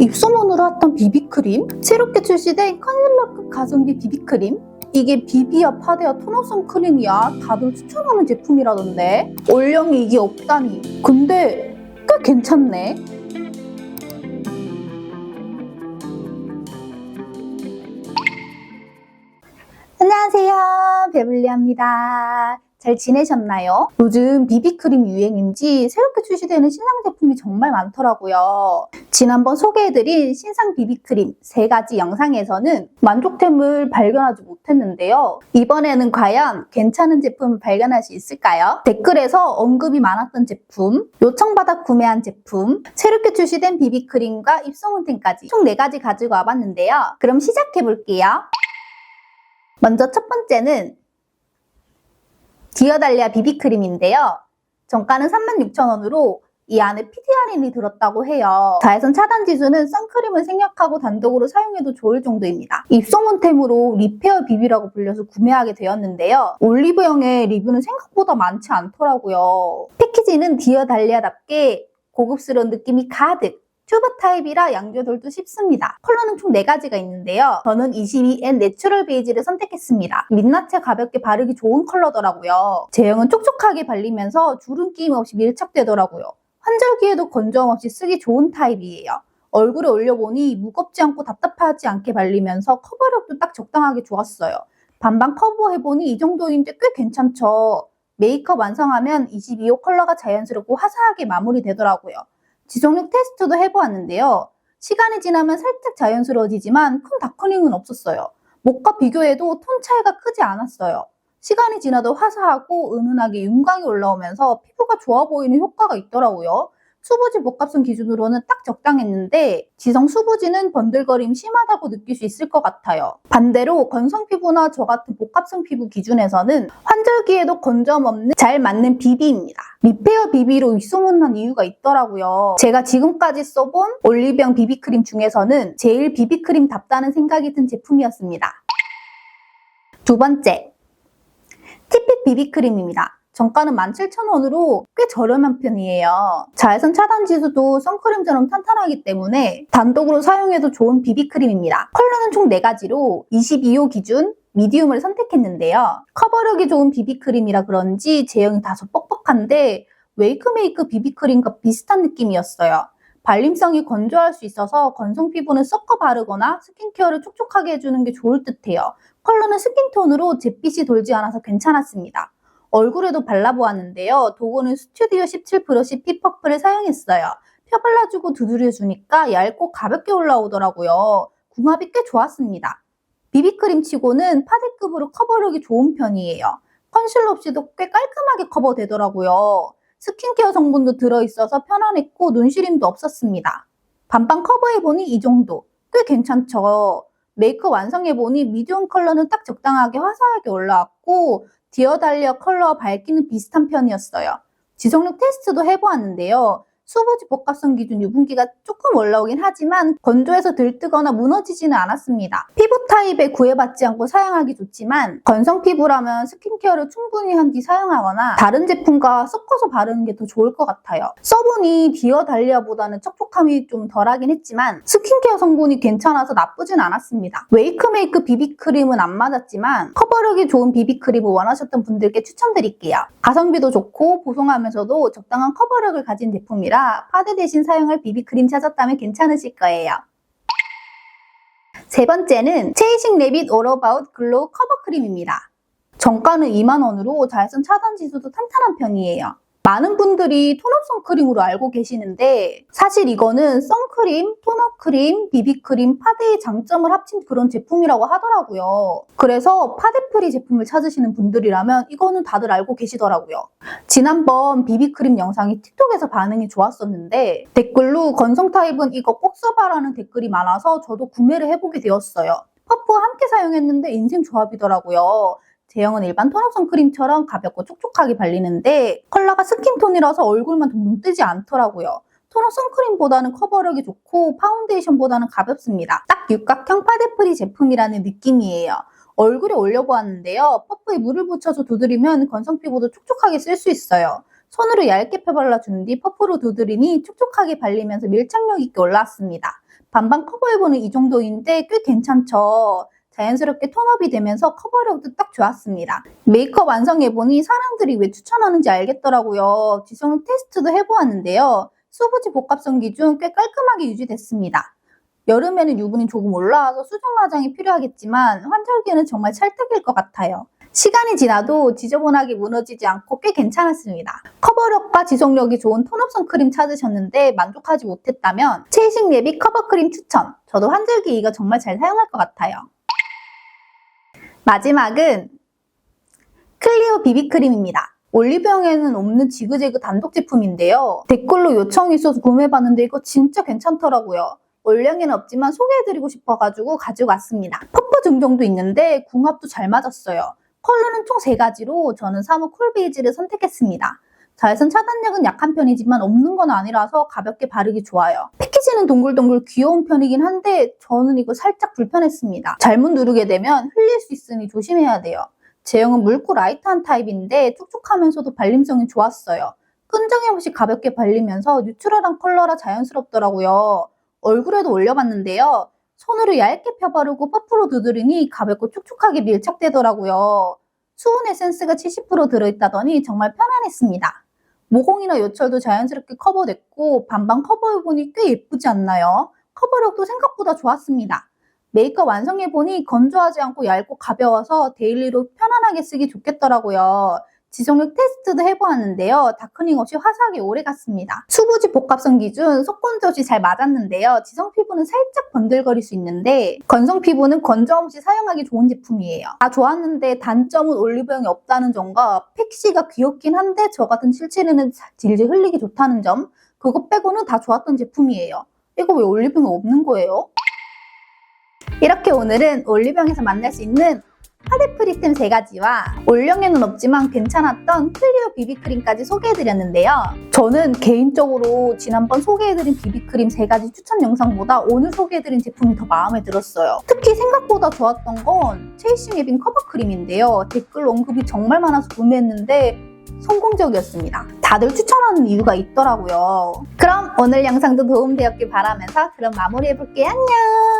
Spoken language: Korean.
입소문으로 핫한 비비크림 새롭게 출시된 컨실러급 가성비 비비크림 이게 비비와 파데와 톤업성 크림이야. 다들 추천하는 제품이라던데. 올영이 이게 없다니. 근데 꽤 괜찮네. 안녕하세요. 베블리입니다 잘 지내셨나요? 요즘 비비크림 유행인지 새롭게 출시되는 신상 제품이 정말 많더라고요. 지난번 소개해드린 신상 비비크림 세 가지 영상에서는 만족템을 발견하지 못했는데요. 이번에는 과연 괜찮은 제품 발견할 수 있을까요? 댓글에서 언급이 많았던 제품, 요청받아 구매한 제품, 새롭게 출시된 비비크림과 입소문템까지 총 4가지 가지고 와봤는데요. 그럼 시작해볼게요. 먼저 첫 번째는 디어달리아 비비크림인데요. 정가는 36,000원으로 이 안에 PD 할인이 들었다고 해요. 자외선 차단 지수는 선크림을 생략하고 단독으로 사용해도 좋을 정도입니다. 입소문템으로 리페어 비비라고 불려서 구매하게 되었는데요. 올리브영의 리뷰는 생각보다 많지 않더라고요. 패키지는 디어 달리아답게 고급스러운 느낌이 가득 튜브 타입이라 양조절도 쉽습니다. 컬러는 총 4가지가 있는데요. 저는 22N 내추럴 베이지를 선택했습니다. 민낯에 가볍게 바르기 좋은 컬러더라고요. 제형은 촉촉하게 발리면서 주름 끼임 없이 밀착되더라고요. 환절기에도 건조함 없이 쓰기 좋은 타입이에요. 얼굴에 올려보니 무겁지 않고 답답하지 않게 발리면서 커버력도 딱 적당하게 좋았어요. 반반 커버해보니 이 정도인데 꽤 괜찮죠. 메이크업 완성하면 22호 컬러가 자연스럽고 화사하게 마무리되더라고요. 지속력 테스트도 해보았는데요. 시간이 지나면 살짝 자연스러워지지만 큰 다크닝은 없었어요. 목과 비교해도 톤 차이가 크지 않았어요. 시간이 지나도 화사하고 은은하게 윤광이 올라오면서 피부가 좋아 보이는 효과가 있더라고요. 수부지 복합성 기준으로는 딱 적당했는데 지성 수부지는 번들거림 심하다고 느낄 수 있을 것 같아요. 반대로 건성 피부나 저 같은 복합성 피부 기준에서는 환절기에도 건조함 없는 잘 맞는 비비입니다. 리페어 비비로 입소문난 이유가 있더라고요. 제가 지금까지 써본 올리브영 비비크림 중에서는 제일 비비크림답다는 생각이 든 제품이었습니다. 두 번째, 티핏 비비크림입니다. 정가는 17,000원으로 꽤 저렴한 편이에요. 자외선 차단 지수도 선크림처럼 탄탄하기 때문에 단독으로 사용해도 좋은 비비크림입니다. 컬러는 총 4가지로 22호 기준 미디움을 선택했는데요. 커버력이 좋은 비비크림이라 그런지 제형이 다소 뻑뻑한데 웨이크메이크 비비크림과 비슷한 느낌이었어요. 발림성이 건조할 수 있어서 건성 피부는 섞어 바르거나 스킨케어를 촉촉하게 해주는 게 좋을 듯해요. 컬러는 스킨톤으로 잿빛이 돌지 않아서 괜찮았습니다. 얼굴에도 발라보았는데요. 도구는 스튜디오 17 브러쉬 피퍼플을 사용했어요. 펴 발라주고 두드려주니까 얇고 가볍게 올라오더라고요. 궁합이 꽤 좋았습니다. 비비크림 치고는 파데급으로 커버력이 좋은 편이에요. 컨실러 없이도 꽤 깔끔하게 커버되더라고요. 스킨케어 성분도 들어있어서 편안했고 눈시림도 없었습니다. 반반 커버해보니 이 정도. 꽤 괜찮죠? 메이크업 완성해보니 미디움 컬러는 딱 적당하게 화사하게 올라왔고 디어달리아 컬러와 밝기는 비슷한 편이었어요. 지속력 테스트도 해보았는데요. 수부지 복합성 기준 유분기가 조금 올라오긴 하지만 건조해서 들뜨거나 무너지지는 않았습니다. 피부 타입에 구애받지 않고 사용하기 좋지만 건성 피부라면 스킨케어를 충분히 한 뒤 사용하거나 다른 제품과 섞어서 바르는 게 더 좋을 것 같아요. 써보니 디어 달리아보다는 촉촉함이 좀 덜하긴 했지만 스킨케어 성분이 괜찮아서 나쁘진 않았습니다. 웨이크메이크 비비크림은 안 맞았지만 커버력이 좋은 비비크림을 원하셨던 분들께 추천드릴게요. 가성비도 좋고 보송하면서도 적당한 커버력을 가진 제품이라 파데 대신 사용할 비비크림 찾았다면 괜찮으실 거예요. 세 번째는 체이싱 레빗 오러바웃 글로우 커버 크림입니다. 정가는 2만원으로 자외선 차단 지수도 탄탄한 편이에요. 많은 분들이 톤업 선크림으로 알고 계시는데 사실 이거는 선크림, 톤업 크림, 비비크림, 파데의 장점을 합친 그런 제품이라고 하더라고요. 그래서 파데프리 제품을 찾으시는 분들이라면 이거는 다들 알고 계시더라고요. 지난번 비비크림 영상이 틱톡에서 반응이 좋았었는데 댓글로 건성 타입은 이거 꼭 써봐라는 댓글이 많아서 저도 구매를 해보게 되었어요. 퍼프와 함께 사용했는데 인생 조합이더라고요. 제형은 일반 톤업 선크림처럼 가볍고 촉촉하게 발리는데 컬러가 스킨톤이라서 얼굴만 둥둥 뜨지 않더라고요. 톤업 선크림보다는 커버력이 좋고 파운데이션보다는 가볍습니다. 딱 육각형 파데프리 제품이라는 느낌이에요. 얼굴에 올려보았는데요. 퍼프에 물을 붙여서 두드리면 건성 피부도 촉촉하게 쓸 수 있어요. 손으로 얇게 펴발라준 뒤 퍼프로 두드리니 촉촉하게 발리면서 밀착력 있게 올라왔습니다. 반반 커버해보는 이 정도인데 꽤 괜찮죠. 자연스럽게 톤업이 되면서 커버력도 딱 좋았습니다. 메이크업 완성해보니 사람들이 왜 추천하는지 알겠더라고요. 지성 테스트도 해보았는데요. 수부지 복합성 기준 꽤 깔끔하게 유지됐습니다. 여름에는 유분이 조금 올라와서 수정 화장이 필요하겠지만 환절기에는 정말 찰떡일 것 같아요. 시간이 지나도 지저분하게 무너지지 않고 꽤 괜찮았습니다. 커버력과 지속력이 좋은 톤업성 크림 찾으셨는데 만족하지 못했다면 체이식 예비 커버 크림 추천! 저도 환절기 이거 정말 잘 사용할 것 같아요. 마지막은 클리오 비비크림입니다. 올리브영에는 없는 지그재그 단독 제품인데요. 댓글로 요청이 있어서 구매해봤는데 이거 진짜 괜찮더라고요. 올영에는 없지만 소개해드리고 싶어가지고 가지고 왔습니다. 퍼프 증정도 있는데 궁합도 잘 맞았어요. 컬러는 총 3가지로 저는 사무 쿨베이지를 선택했습니다. 자외선 차단력은 약한 편이지만 없는 건 아니라서 가볍게 바르기 좋아요. 패키지는 동글동글 귀여운 편이긴 한데 저는 이거 살짝 불편했습니다. 잘못 누르게 되면 흘릴 수 있으니 조심해야 돼요. 제형은 묽고 라이트한 타입인데 촉촉하면서도 발림성이 좋았어요. 끈적임 없이 가볍게 발리면서 뉴트럴한 컬러라 자연스럽더라고요. 얼굴에도 올려봤는데요. 손으로 얇게 펴바르고 퍼프로 두드리니 가볍고 촉촉하게 밀착되더라고요. 수분 에센스가 70% 들어있다더니 정말 편안했습니다. 모공이나 요철도 자연스럽게 커버됐고 반반 커버해보니 꽤 예쁘지 않나요? 커버력도 생각보다 좋았습니다. 메이크업 완성해보니 건조하지 않고 얇고 가벼워서 데일리로 편안하게 쓰기 좋겠더라고요. 지속력 테스트도 해보았는데요. 다크닝 없이 화사하게 오래 갔습니다. 수부지 복합성 기준 속건조시 잘 맞았는데요. 지성 피부는 살짝 번들거릴 수 있는데 건성 피부는 건조 없이 사용하기 좋은 제품이에요. 다 좋았는데 단점은 올리브영이 없다는 점과 팩시가 귀엽긴 한데 저 같은 실체는 질질 흘리기 좋다는 점 그거 빼고는 다 좋았던 제품이에요. 이거 왜 올리브영에 없는 거예요? 이렇게 오늘은 올리브영에서 만날 수 있는 파데 프리템 3가지와 올영에는 없지만 괜찮았던 클리오 비비크림까지 소개해드렸는데요. 저는 개인적으로 지난번 소개해드린 비비크림 3가지 추천 영상보다 오늘 소개해드린 제품이 더 마음에 들었어요. 특히 생각보다 좋았던 건 체이싱 앱인 커버크림인데요. 댓글 언급이 정말 많아서 구매했는데 성공적이었습니다. 다들 추천하는 이유가 있더라고요. 그럼 오늘 영상도 도움되었길 바라면서 그럼 마무리해볼게요. 안녕!